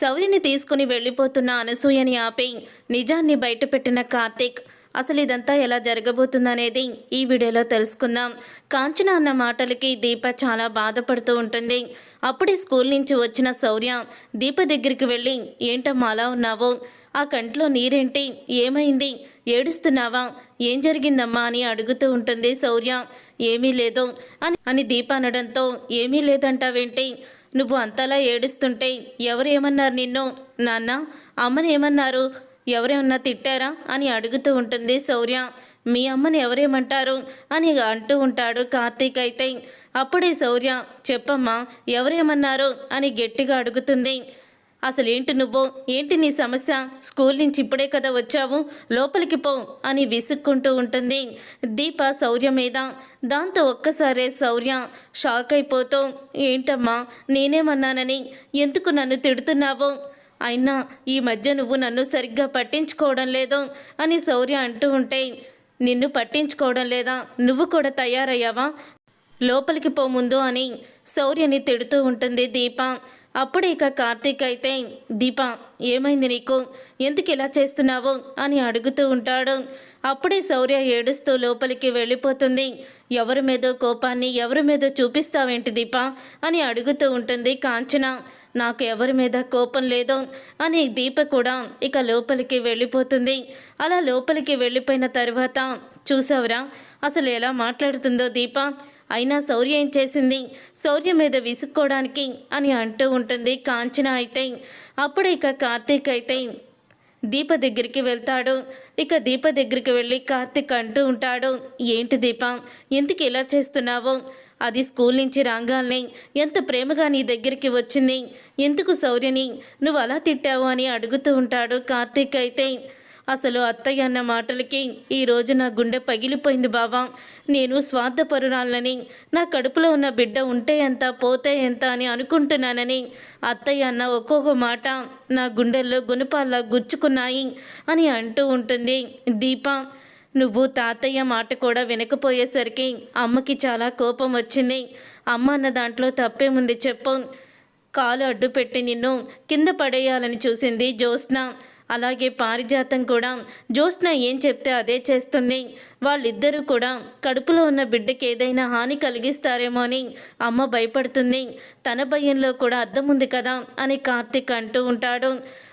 శౌర్యని తీసుకుని వెళ్ళిపోతున్న అనసూయని ఆపి నిజాన్ని బయటపెట్టిన కార్తీక్ అసలు ఇదంతా ఎలా జరగబోతుందనేది ఈ వీడియోలో తెలుసుకుందాం కాంచన అన్న మాటలకి దీప చాలా బాధపడుతూ ఉంటుంది. అప్పుడే స్కూల్ నుంచి వచ్చిన శౌర్య దీప దగ్గరికి వెళ్ళి ఏంటమ్మా అలా ఉన్నావు? ఆ కంట్లో నీరేంటి? ఏమైంది? ఏడుస్తున్నావా? ఏం జరిగిందమ్మా? అని అడుగుతూ ఉంటుంది శౌర్య. ఏమీ లేదు అని అని దీప అనడంతో ఏమీ లేదంటావేంటి? నువ్వు అంతలా ఏడుస్తుంటే ఎవరేమన్నారు నిన్ను? నాన్న అమ్మని ఏమన్నారు ఎవరేమన్నా తిట్టారా? అని అడుగుతూ ఉంటుంది శౌర్య. మీ అమ్మని ఎవరేమంటారు? అని అంటూ ఉంటాడు కార్తీక్ అయితే. అప్పుడే శౌర్య చెప్పమ్మా ఎవరేమన్నారు? అని గట్టిగా అడుగుతుంది. అసలేంటి నువ్వు? ఏంటి నీ సమస్య? స్కూల్ నుంచి ఇప్పుడే కదా వచ్చావు. లోపలికి పో అని విసుక్కుంటూ ఉంటుంది. దీప శౌర్య మీద. దాంతో ఒక్కసారే శౌర్య షాక్ అయిపోతూ ఏంటమ్మా? నేనేమన్నానని? ఎందుకు నన్ను తిడుతున్నావు? అయినా ఈ మధ్య నువ్వు నన్ను సరిగ్గా పట్టించుకోవడం లేదు అని శౌర్య అంటూ ఉంటే నిన్ను పట్టించుకోవడం లేదా? నువ్వు కూడా తయారయ్యావా? లోపలికి పో ముందు అని శౌర్యని తిడుతూ ఉంటుంది దీప. అప్పుడే ఇక కార్తీక్ అయితే దీప ఏమైంది నీకు? ఎందుకు ఇలా చేస్తున్నావు? అని అడుగుతూ ఉంటాడు. అప్పుడే శౌర్య ఏడుస్తూ లోపలికి వెళ్ళిపోతుంది. ఎవరి మీదో కోపాన్ని ఎవరి మీదో చూపిస్తావేంటి దీప? అని అడుగుతూ ఉంటుంది కాంచన. నాకు ఎవరి మీద కోపం లేదు అని దీప కూడా ఇక లోపలికి వెళ్ళిపోతుంది. అలా లోపలికి వెళ్ళిపోయిన తర్వాత చూసావురా అసలు ఎలా మాట్లాడుతుందో దీప? అయినా శౌర్య ఏం చేసింది? శౌర్య మీద విసుక్కోవడానికి అని అంటూ ఉంటుంది కాంచన అయితే. అప్పుడు ఇక కార్తీక్ అయితే దీప దగ్గరికి వెళ్తాడు. ఇక దీప దగ్గరికి వెళ్ళి కార్తిక్ అంటూ ఉంటాడు ఏంటి దీప? ఎందుకు ఇలా చేస్తున్నావు? అది స్కూల్ నుంచి రాగానే ఎంత ప్రేమగా నీ దగ్గరికి వచ్చింది? ఎందుకు శౌర్యని నువ్వు అలా తిట్టావు? అని అడుగుతూ ఉంటాడు కార్తీక్ అయితే. అసలు అత్తయ్య అన్న మాటలకి ఈరోజు నా గుండె పగిలిపోయింది బావా. నేను స్వార్థపరురాలని నా కడుపులో ఉన్న బిడ్డ ఉంటే ఎంత పోతే ఎంత అని అనుకుంటున్నానని. అత్తయ్య అన్న ఒక్కొక్క మాట నా గుండెల్లో గుణపాల్లా గుచ్చుకున్నాయి అని అంటూ ఉంటుంది. దీప నువ్వు తాతయ్య మాట కూడా వినకపోయేసరికి అమ్మకి చాలా కోపం వచ్చింది. అమ్మ అన్న దాంట్లో తప్పేముంది చెప్పు. కాలు అడ్డు పెట్టి నిన్ను కింద పడేయాలని చూసింది జ్యోత్స్న. అలాగే పారిజాతం కూడా. జ్యోత్స్న ఏం చెప్తే అదే చేస్తుంది. వాళ్ళిద్దరూ కూడా కడుపులో ఉన్న బిడ్డకి ఏదైనా హాని కలిగిస్తారేమో అని అమ్మ భయపడుతుంది. తన భయంలో కూడా అర్థం ఉంది కదా అని కార్తిక్ అంటూ ఉంటాడు.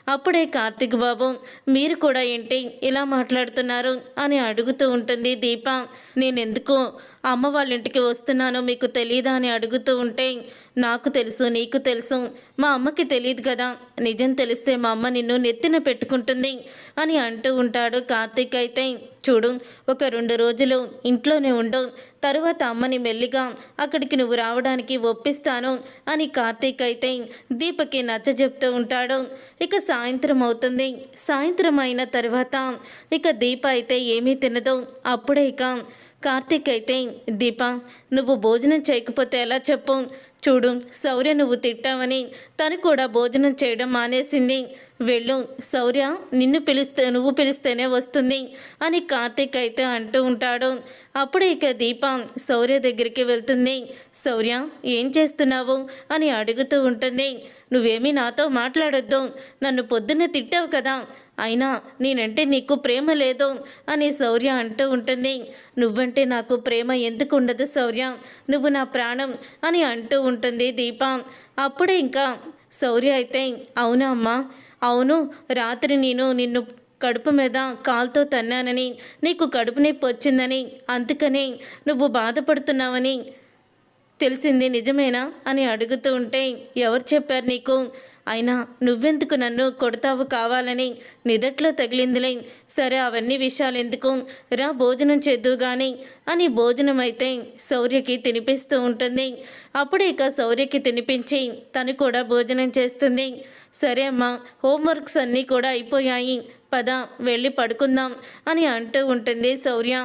అప్పుడే కార్తిక్ బాబు మీరు కూడా ఏంటి ఇలా మాట్లాడుతున్నారు అని అడుగుతూ ఉంటుంది దీప. నేనెందుకు? అమ్మ వాళ్ళ ఇంటికి వస్తున్నానో మీకు తెలియదా అని అడుగుతూ ఉంటే నాకు తెలుసు నీకు తెలుసు. మా అమ్మకి తెలియదు కదా. నిజం తెలిస్తే మా అమ్మ నిన్ను నెత్తిన పెట్టుకుంటుంది అని అంటూ ఉంటాడు కార్తీక్ అయితే. చూడు ఒక రెండు రోజులు ఇంట్లోనే ఉండు. తరువాత అమ్మని మెల్లిగా అక్కడికి నువ్వు రావడానికి ఒప్పిస్తాను అని కార్తీక్ అయితే దీపకి నచ్చ చెప్తూ ఉంటాడు. ఇక సాయంత్రం అవుతుంది. సాయంత్రం అయిన తర్వాత ఇక దీప అయితే ఏమీ తినదు. అప్పుడే ఇక కార్తీక్ అయితే దీప నువ్వు భోజనం చేయకపోతే ఎలా చెప్పు? చూడు శౌర్య నువ్వు తిట్టావని తను కూడా భోజనం చేయడం మానేసింది. వెళ్ళు శౌర్య నిన్ను పిలిస్తే నువ్వు పిలిస్తేనే వస్తుంది అని కార్తీక్ అయితే అంటూ ఉంటాడు. అప్పుడు ఇక దీప శౌర్య దగ్గరికి వెళ్తుంది. శౌర్య ఏం చేస్తున్నావు అని అడుగుతూ ఉంటుంది. నువ్వేమీ నాతో మాట్లాడొద్దు. నన్ను పొద్దున్న తిట్టావు కదా. అయినా నేనంటే నీకు ప్రేమ లేదు అని శౌర్య అంటూ ఉంటుంది. నువ్వంటే నాకు ప్రేమ ఎందుకు ఉండదు శౌర్య? నువ్వు నా ప్రాణం అని అంటూ ఉంటుంది దీప. అప్పుడే ఇంకా శౌర్య అయితే అవునా అమ్మా? అవును రాత్రి నేను నిన్ను కడుపు మీద కాలుతో తన్నానని నీకు కడుపు నొప్పి వచ్చిందని అందుకని నువ్వు బాధపడుతున్నావని తెలిసింది నిజమేనా అని అడుగుతూ ఉంటే ఎవరు చెప్పారు నీకు? అయినా నువ్వెందుకు నన్ను కొడతావు కావాలని నిదట్లో తగిలిందిలే. సరే అవన్నీ విషయాలు ఎందుకు? రా భోజనం చేద్దుగాని అని భోజనం అయితే శౌర్యకి తినిపిస్తూ ఉంటుంది. అప్పుడే ఇక శౌర్యకి తినిపించి తను కూడా భోజనం చేస్తుంది. సరే అమ్మా హోంవర్క్స్ అన్నీ కూడా అయిపోయాయి. పద వెళ్ళి పడుకుందాం అని అంటూ ఉంటుంది శౌర్య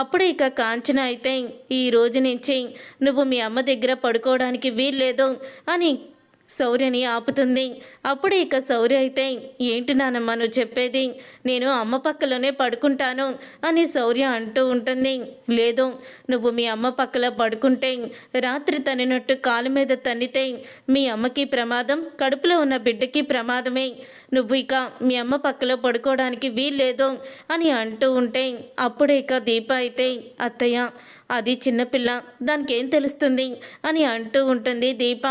అప్పుడే ఇక కాంచన అయితే ఈ రోజు నుంచి నువ్వు మీ అమ్మ దగ్గర పడుకోవడానికి వీల్లేదు అని శౌర్యని ఆపుతుంది. అప్పుడు ఇక శౌర్య అయితే ఏంటి నానమ్మ నువ్వు చెప్పేది? నేను అమ్మ పక్కలోనే పడుకుంటాను అని శౌర్య అంటూ ఉంటుంది. లేదు నువ్వు మీ అమ్మ పక్కలో పడుకుంటే రాత్రి తనినట్టు కాలు మీద తన్నితే మీ అమ్మకి ప్రమాదం కడుపులో ఉన్న బిడ్డకి ప్రమాదమే. నువ్వు ఇక మీ అమ్మ పక్కలో పడుకోవడానికి వీల్లేదు అని అంటూ ఉంటే అప్పుడే ఇక దీప అయితే అత్తయ్య అది చిన్నపిల్ల దానికేం తెలుస్తుంది? అని అంటూ ఉంటుంది దీప.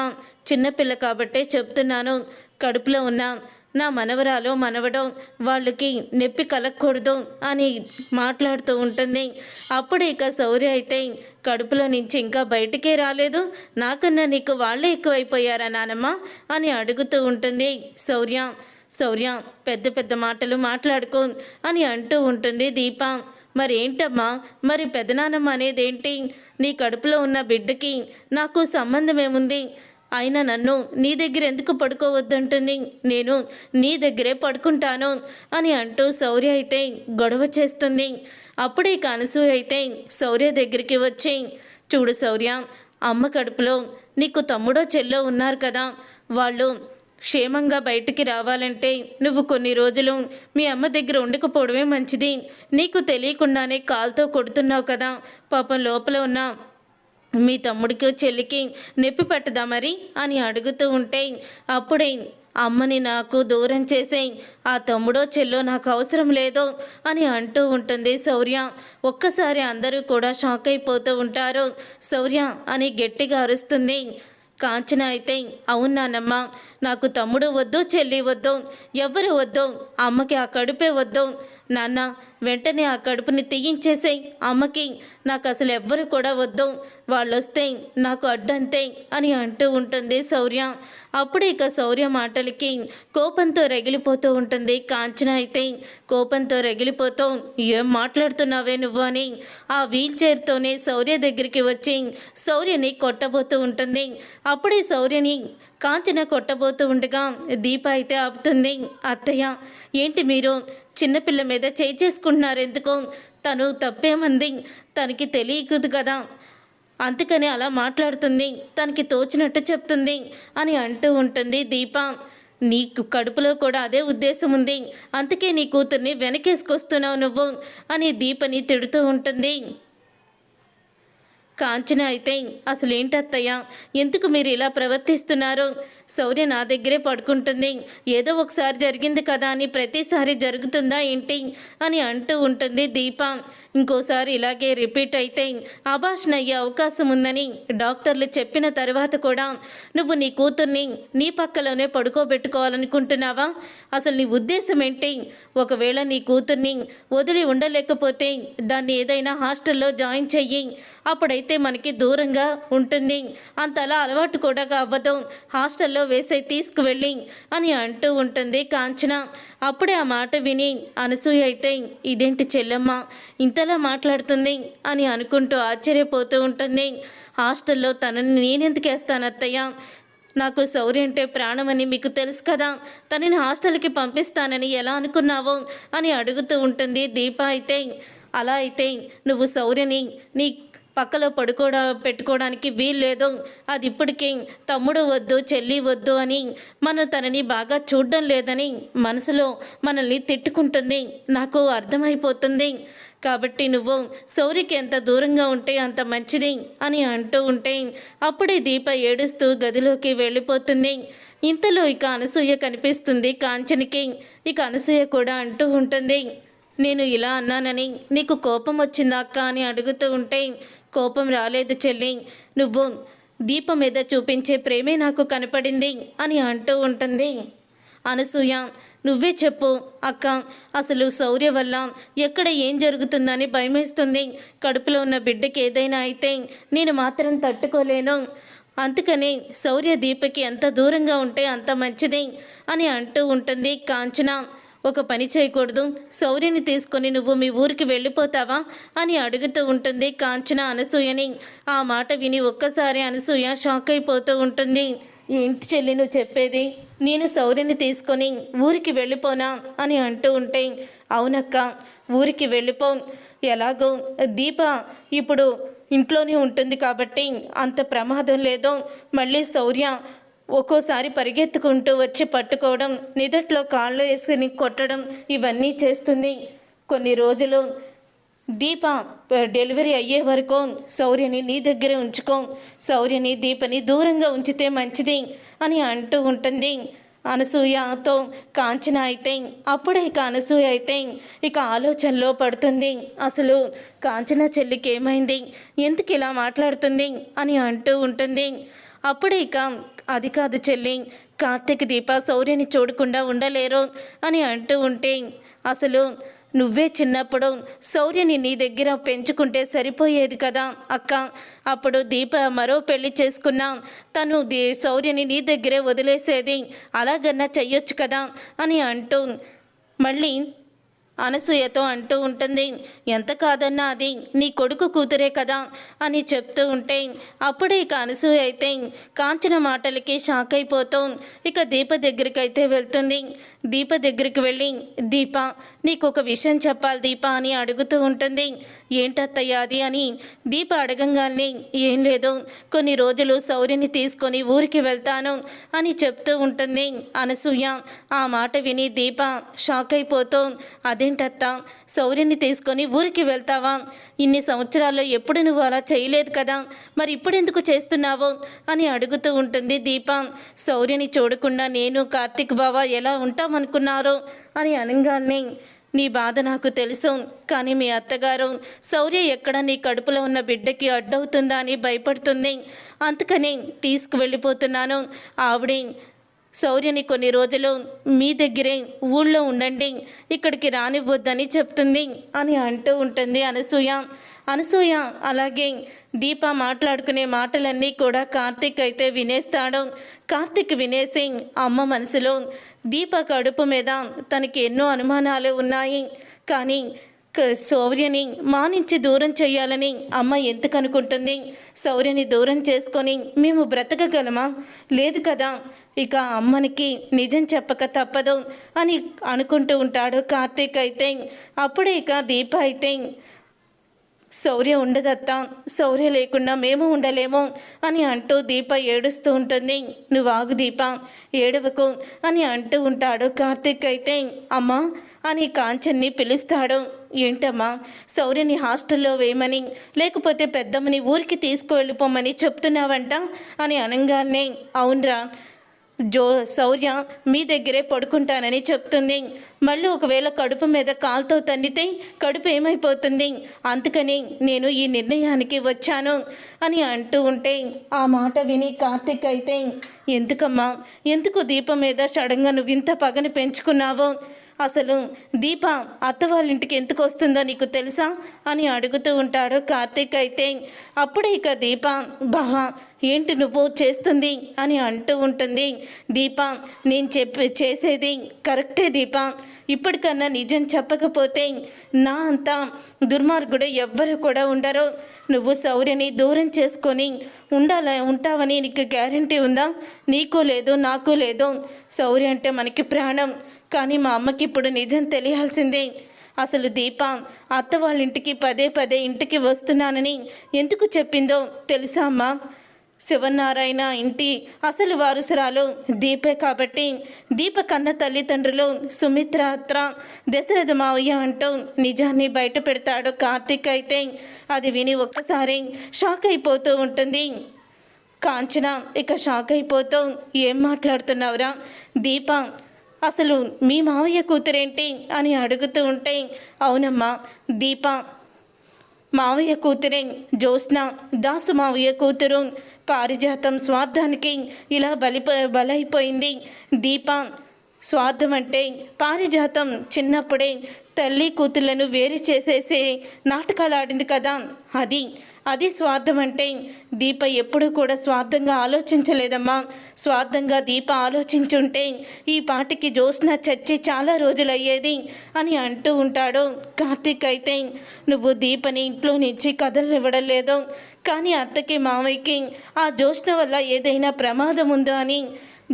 చిన్నపిల్ల కాబట్టే చెప్తున్నాను. కడుపులో ఉన్న నా మనవరాలు మనవడం వాళ్ళకి నొప్పి కలగకూడదు అని మాట్లాడుతూ ఉంటుంది. అప్పుడు ఇక శౌర్య అయితే కడుపులో నుంచి ఇంకా బయటికే రాలేదు. నాకన్నా నీకు వాళ్ళే ఎక్కువైపోయారా నానమ్మ? అని అడుగుతూ ఉంటుంది శౌర్య. శౌర్య పెద్ద పెద్ద మాటలు మాట్లాడుకో అని అంటూ ఉంటుంది దీప. మరి ఏంటమ్మా మరి పెదనానమ్మ అనేదేంటి? నీ కడుపులో ఉన్న బిడ్డకి నాకు సంబంధం ఏముంది? అయినా నన్ను నీ దగ్గర ఎందుకు పడుకోవద్దంటుంది? నేను నీ దగ్గరే పడుకుంటాను అని అంటూ శౌర్య అయితే గొడవ చేస్తుంది. అప్పుడే కనసూయ అయితే శౌర్య దగ్గరికి వచ్చి చూడు శౌర్య అమ్మ కడుపులో నీకు తమ్ముడో చెల్లో ఉన్నారు కదా. వాళ్ళు క్షేమంగా బయటికి రావాలంటే నువ్వు కొన్ని రోజులు మీ అమ్మ దగ్గర ఉండకపోవడమే మంచిది. నీకు తెలియకుండానే కాల్తో కొడుతున్నావు కదా. పాపం లోపల ఉన్న మీ తమ్ముడికి చెల్లికి నొప్పి పెట్టదా మరి? అని అడుగుతూ ఉంటే అప్పుడే అమ్మని నాకు దూరం చేసే ఆ తమ్ముడో చెల్లో నాకు అవసరం లేదు అని అంటూ ఉంటుంది శౌర్య. ఒక్కసారి అందరూ కూడా షాక్ అయిపోతూ ఉంటారు. శౌర్య అని గట్టిగా అరుస్తుంది. కాంచన అయితే అవునానమ్మా నాకు తమ్ముడు వద్దు చెల్లి వద్దు ఎవరు వద్దు అమ్మకి ఆ కడుపే వద్దు నాన్న వెంటనే ఆ కడుపుని తీయించేసేయ్. అమ్మకి నాకు అసలు ఎవ్వరు కూడా వద్దు. వాళ్ళు వస్తే నాకు అడ్డంతే అని అంటూ ఉంటుంది శౌర్య. అప్పుడు ఇక శౌర్య మాటలకి కోపంతో రగిలిపోతూ ఉంటుంది కాంచన అయితే. కోపంతో రగిలిపోతూ ఏం మాట్లాడుతున్నావే నువ్వు? అని ఆ వీల్ చైర్తోనే శౌర్య దగ్గరికి వచ్చి శౌర్యని కొట్టబోతూ ఉంటుంది. అప్పుడే శౌర్యని కాంచన కొట్టబోతూ ఉండగా దీప అయితే ఆపుతుంది. అత్తయ్య ఏంటి మీరు? చిన్నపిల్ల మీద చేయి చేసుకుంటున్నారు. ఎందుకో తను తప్పేమంది? తనకి తెలియదు కదా. అందుకని అలా మాట్లాడుతుంది. తనకి తోచినట్టు చెప్తుంది అని అంటూ ఉంటుంది దీప. నీకు కడుపులో కూడా అదే ఉద్దేశం ఉంది. అందుకే నీ కూతుర్ని వెనకేసుకొస్తున్నావు నువ్వు అని దీపని తిడుతూ ఉంటుంది. కాంచన అయితే అసలేంటత్తయ్య ఎందుకు మీరు ఇలా ప్రవర్తిస్తున్నారు? శౌర్య నా దగ్గరే పడుకుంటుంది. ఏదో ఒకసారి జరిగింది కదా అని ప్రతిసారి జరుగుతుందా ఏంటి అని అంటూ ఉంటుంది దీప. ఇంకోసారి ఇలాగే రిపీట్ అయితే అభాషణ అయ్యే అవకాశం ఉందని డాక్టర్లు చెప్పిన తర్వాత కూడా నువ్వు నీ కూతుర్ని నీ పక్కలోనే పడుకోబెట్టుకోవాలనుకుంటున్నావా? అసలు నీ ఉద్దేశం ఏంటి? ఒకవేళ నీ కూతుర్ని వదిలి ఉండలేకపోతే దాన్ని ఏదైనా హాస్టల్లో జాయిన్ చెయ్యి. అప్పుడైతే మనకి దూరంగా ఉంటుంది. అంతలా అలవాటు కూడా అవ్వదు హాస్టల్లో వేసే తీసుకువెళ్ళి అని అంటూ ఉంటుంది కాంచన. అప్పుడే ఆ మాట విని అనసూయ అయితే ఇదేంటి చెల్లెమ్మ ఇంతలా మాట్లాడుతుంది? అని అనుకుంటూ ఆశ్చర్యపోతూ ఉంటుంది. హాస్టల్లో తనని నేనెందుకేస్తాను అత్తయ్య? నాకు సౌరి అంటే ప్రాణమని మీకు తెలుసు కదా. తనని హాస్టల్కి పంపిస్తానని ఎలా అనుకున్నావో? అని అడుగుతూ ఉంటుంది దీప అయితే. అలా అయితే నువ్వు సౌర్యని నీ పక్కలో పడుకోవడం పెట్టుకోవడానికి వీల్లేదు. అది ఇప్పటికి తమ్ముడు వద్దు చెల్లి వద్దు అని మనం తనని బాగా చూడడం లేదని మనసులో మనల్ని తిట్టుకుంటుంది. నాకు అర్థమైపోతుంది. కాబట్టి నువ్వు సౌరికి ఎంత దూరంగా ఉంటే అంత మంచిది అని అంటూ ఉంటే అప్పుడే దీప ఏడుస్తూ గదిలోకి వెళ్ళిపోతుంది. ఇంతలో ఇక అనసూయ కనిపిస్తుంది కాంచనికి. ఇక అనసూయ కూడా అంటూ ఉంటుంది. నేను ఇలా అన్నానని నీకు కోపం వచ్చిందా అక్క అని అడుగుతూ ఉంటే కోపం రాలేదు చెల్లి. నువ్వు దీపం మీద చూపించే ప్రేమే నాకు కనపడింది అని అంటూ ఉంటుంది. అనసూయ నువ్వే చెప్పు అక్క. అసలు శౌర్య వల్ల ఎక్కడ ఏం జరుగుతుందని భయమేస్తుంది. కడుపులో ఉన్న బిడ్డకి ఏదైనా అయితే నేను మాత్రం తట్టుకోలేను. అందుకని శౌర్య దీపకి ఎంత దూరంగా ఉంటే అంత మంచిది అని అంటూ ఉంటుంది కాంచన. ఒక పని చేయకూడదు. శౌర్యని తీసుకొని నువ్వు మీ ఊరికి వెళ్ళిపోతావా? అని అడుగుతూ ఉంటుంది కాంచన అనసూయని. ఆ మాట విని ఒక్కసారి అనసూయ షాక్ అయిపోతూ ఉంటుంది. ఏంటి చెల్లి నువ్వు చెప్పేది? నేను శౌర్యని తీసుకొని ఊరికి వెళ్ళిపోనా? అని అంటూ ఉంటే అవునక్క ఊరికి వెళ్ళిపో. ఎలాగో? దీప ఇప్పుడు ఇంట్లోనే ఉంటుంది కాబట్టి అంత ప్రమాదం లేదో. మళ్ళీ శౌర్య ఒక్కోసారి పరిగెత్తుకుంటూ వచ్చి పట్టుకోవడం నిదట్లో కాళ్ళు వేసుకుని కొట్టడం ఇవన్నీ చేస్తుంది. కొన్ని రోజులు దీప డెలివరీ అయ్యే వరకు శౌర్యని నీ దగ్గరే ఉంచుకో. శౌర్యని దీపని దూరంగా ఉంచితే మంచిది అని అంటూ ఉంటుంది. అనసూయతో కాంచన అయితే అప్పుడే ఇక అనసూయ అయితే ఇక ఆలోచనలో పడుతుంది. అసలు కాంచన చెల్లికి ఏమైంది? ఎందుకు ఇలా మాట్లాడుతుంది? అని అంటూ ఉంటుంది. అప్పుడే ఇక అది కాదు చెల్లి కార్తీక్ దీప శౌర్యని చూడకుండా ఉండలేరు అని అంటూ ఉంటే అసలు నువ్వే చిన్నప్పుడు శౌర్యని నీ దగ్గర పెంచుకుంటే సరిపోయేది కదా అక్క. అప్పుడు దీప మరో పెళ్ళి చేసుకున్నా తను దీ శౌర్యని నీ దగ్గరే వదిలేసేది. అలాగన్నా చెయ్యొచ్చు కదా అని అంటూ మళ్ళీ అనసూయతో అంటూ ఉంటుంది. ఎంత కాదన్నా అది నీ కొడుకు కూతురే కదా అని చెప్తూ ఉంటే అప్పుడే ఇక అనసూయ అయితే కాంచన మాటలకి షాక్ అయిపోతూ. ఇక దీప దగ్గరికి అయితే వెళ్తుంది. దీప దగ్గరికి వెళ్ళి దీప నీకు ఒక విషయం చెప్పాలి దీప అని అడుగుతూ ఉంటుంది. ఏంటత్తయ్య అది అని దీప అడగంగానే ఏం లేదు కొన్ని రోజులు సౌర్యని తీసుకొని ఊరికి వెళ్తాను అని చెప్తూ ఉంటుంది అనసూయ. ఆ మాట విని దీప షాక్ అయిపోతూ అదేంటత్త సౌర్యని తీసుకొని ఊరికి వెళ్తావా? ఇన్ని సంవత్సరాల్లో ఎప్పుడు నువ్వు అలా చేయలేదు కదా మరి ఇప్పుడు ఎందుకు చేస్తున్నావు? అని అడుగుతూ ఉంటుంది దీప. సౌర్యని చూడకుండా నేను కార్తిక్ బావ ఎలా ఉంటామనుకున్నారు? అని అనగానే నీ బాధ నాకు తెలుసు కానీ మీ అత్తగారు శౌర్య ఎక్కడ నీ కడుపులో ఉన్న బిడ్డకి అడ్డవుతుందా అని భయపడుతుంది. అందుకని తీసుకువెళ్ళిపోతున్నాను. ఆవిడే శౌర్యని కొన్ని రోజులు మీ దగ్గరే ఊళ్ళో ఉండండి ఇక్కడికి రానివ్వద్దని చెప్తుంది అని అంటూ ఉంటుంది అనసూయ. అనసూయ అలాగే దీప మాట్లాడుకునే మాటలన్నీ కూడా కార్తీక్ అయితే వినేస్తాడు. కార్తీక్ వినేసి అమ్మ మనసులో దీప కడుపు మీద తనకి ఎన్నో అనుమానాలు ఉన్నాయి. కానీ క- శౌర్యని మా నుంచి దూరం చేయాలని అమ్మ ఎందుకు అనుకుంటుంది శౌర్యని దూరం చేసుకొని మేము బ్రతకగలమా? లేదు కదా ఇక అమ్మనికి నిజం చెప్పక తప్పదు అని అనుకుంటూ ఉంటాడు కార్తీక్ అయితే. అప్పుడే ఇక దీప అయితే శౌర్య ఉండదత్తా శౌర్య లేకుండా మేము ఉండలేము అని అంటూ దీప ఏడుస్తూ ఉంటుంది. నువ్వు ఆగు దీప ఏడవకు అని అంటూ ఉంటాడు కార్తీక్ అయితే. అమ్మా అని కాంచన్ని పిలుస్తాడు. ఏంటమ్మా శౌర్యని హాస్టల్లో వేయమని లేకపోతే పెద్దమ్మని ఊరికి తీసుకువెళ్ళిపోమని చెప్తున్నావంట అని అనగానే. అవునరా జో శౌర్య మీ దగ్గరే పడుకుంటానని చెప్తుంది. మళ్ళీ ఒకవేళ కడుపు మీద కాలుతో తన్నితే కడుపు ఏమైపోతుంది? అందుకని నేను ఈ నిర్ణయానికి వచ్చాను అని అంటూ ఉంటే ఆ మాట విని కార్తిక్ అయితే ఎందుకమ్మా? ఎందుకు దీపం మీద సడన్గా నువ్వు ఇంత పగని పెంచుకున్నావో? అసలు దీప అత్త వాళ్ళ ఇంటికి ఎందుకు వస్తుందో నీకు తెలుసా? అని అడుగుతూ ఉంటాడు కార్తీక్ అయితే. అప్పుడే ఇక దీప బావా ఏంటి నువ్వు చేస్తుంది? అని అంటూ ఉంటుంది. దీప నేను చెప్పి చేసేది కరెక్టే దీప. ఇప్పటికన్నా నిజం చెప్పకపోతే నా అంత దుర్మార్గుడు ఎవ్వరు కూడా ఉండరు. నువ్వు శౌర్యని దూరం చేసుకొని ఉండాల ఉంటావని నీకు గ్యారంటీ ఉందా? నీకు లేదు నాకు లేదు. శౌర్య అంటే మనకి ప్రాణం. కానీ మా అమ్మకి ఇప్పుడు నిజం తెలియాల్సిందే. అసలు దీప అత్త వాళ్ళ ఇంటికి పదే పదే ఇంటికి వస్తున్నానని ఎందుకు చెప్పిందో తెలుసా అమ్మా? శివనారాయణ ఇంటి అసలు వారసురాలు దీపే కాబట్టి దీప కన్న తల్లిదండ్రులు సుమిత్ర అత్ర దశరథ మావయ్య అంటూ నిజాన్ని బయట పెడతాడు కార్తీక్ అయితే. అది విని ఒక్కసారి షాక్ అయిపోతూ ఉంటుంది. కాంచన ఇక షాక్ అయిపోతూ ఏం మాట్లాడుతున్నావురా? దీప అసలు మీ మావయ్య కూతురేంటి? అని అడుగుతూ ఉంటే అవునమ్మా దీప మావయ్య కూతురే? జ్యోత్స్న దాసు మావయ్య కూతురు. పారిజాతం స్వార్థానికి ఇలా బలి బలైపోయింది. దీప స్వార్థం అంటే పారిజాతం చిన్నప్పుడే తల్లి కూతుళ్ళను వేరు చేసేసే నాటకాలు ఆడింది కదా? అది అది స్వార్థం అంటే దీప ఎప్పుడు కూడా స్వార్థంగా ఆలోచించలేదమ్మా. స్వార్థంగా దీప ఆలోచించుంటే ఈ పాటికి జోస్న చచ్చి చాలా రోజులయ్యేది అని అంటూ ఉంటాడు. కార్తీక్ అయితే నువ్వు దీపని ఇంట్లో నుంచి కదలనివ్వడం లేదు. కానీ అత్తకి మామయ్యకి ఆ జోష్ణ వల్ల ఏదైనా ప్రమాదం ఉందో? అని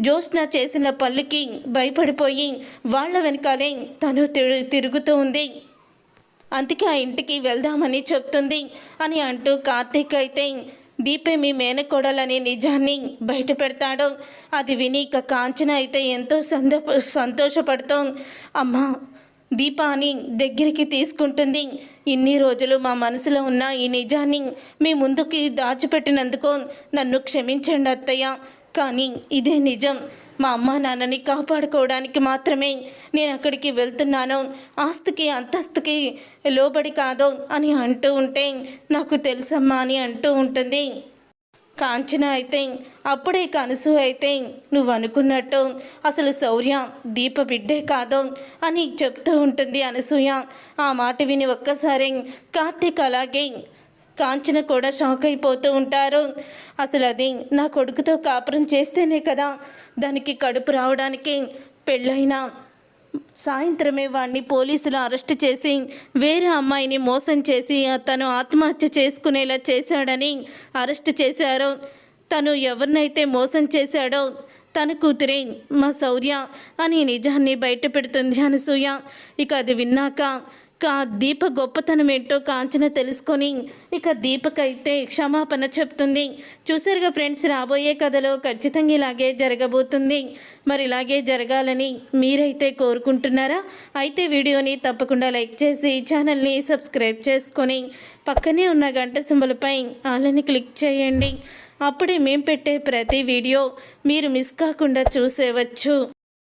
జ్యోత్స్న చేసిన పల్లికి భయపడిపోయి వాళ్ళ వెనకాలే తను తిరుగుతూ ఉంది. అందుకే ఆ ఇంటికి వెళ్దామని చెప్తుంది అని అంటూ కార్తీక్ అయితే దీపే మీ మేనకోడలనే నిజాన్ని బయట పెడతాడు. అది విని ఇక కాంచన అయితే ఎంతో సంద సంతోషపడుతూ అమ్మా దీపాని దగ్గరికి తీసుకుంటుంది. ఇన్ని రోజులు మా మనసులో ఉన్న ఈ నిజాన్ని మీ ముందుకి దాచిపెట్టినందుకు నన్ను క్షమించండి అత్తయ్య. కానీ ఇదే నిజం. మా అమ్మ నాన్నని కాపాడుకోవడానికి మాత్రమే నేను అక్కడికి వెళ్తున్నాను. ఆస్తికి అంతస్తుకి లోబడి కాదు అని అంటూ ఉంటే నాకు తెలుసమ్మా అని అంటూ ఉంటుంది. కాంచన అయితే అప్పుడే కనుసు అయితే నువ్వు అనుకున్నట్టు అసలు శౌర్య దీప బిడ్డే కాదు అని చెప్తూ ఉంటుంది అనసూయ. ఆ మాట విని ఒక్కసారి కార్తీక్ అలాగే కాంచన కూడా షాక్ అయిపోతూ ఉంటారు. అసలు అది నా కొడుకుతో కాపురం చేస్తేనే కదా దానికి కడుపు రావడానికి పెళ్ళైనా. సాయంత్రమే వాడిని పోలీసులు అరెస్ట్ చేసి వేరే అమ్మాయిని మోసం చేసి తను ఆత్మహత్య చేసుకునేలా చేశాడని అరెస్ట్ చేశారు. తను ఎవరినైతే మోసం చేశాడో తన కూతురే మా శౌర్య అని నిజాన్ని బయట పెడుతుంది అనసూయ. ఇక అది విన్నాక కా దీప గొప్పతనం ఏంటో కాంచన తెలుసుకొని ఇక దీపకైతే క్షమాపణ చెప్తుంది. చూసారుగా ఫ్రెండ్స్ రాబోయే కథలో ఖచ్చితంగా ఇలాగే జరగబోతుంది. మరి ఇలాగే జరగాలని మీరైతే కోరుకుంటున్నారా? అయితే వీడియోని తప్పకుండా లైక్ చేసి ఛానల్ని సబ్స్క్రైబ్ చేసుకొని పక్కనే ఉన్న గంట సింబలపై ఆలని క్లిక్ చేయండి. అప్పుడే మేము పెట్టే ప్రతి వీడియో మీరు మిస్ కాకుండా చూసేవచ్చు.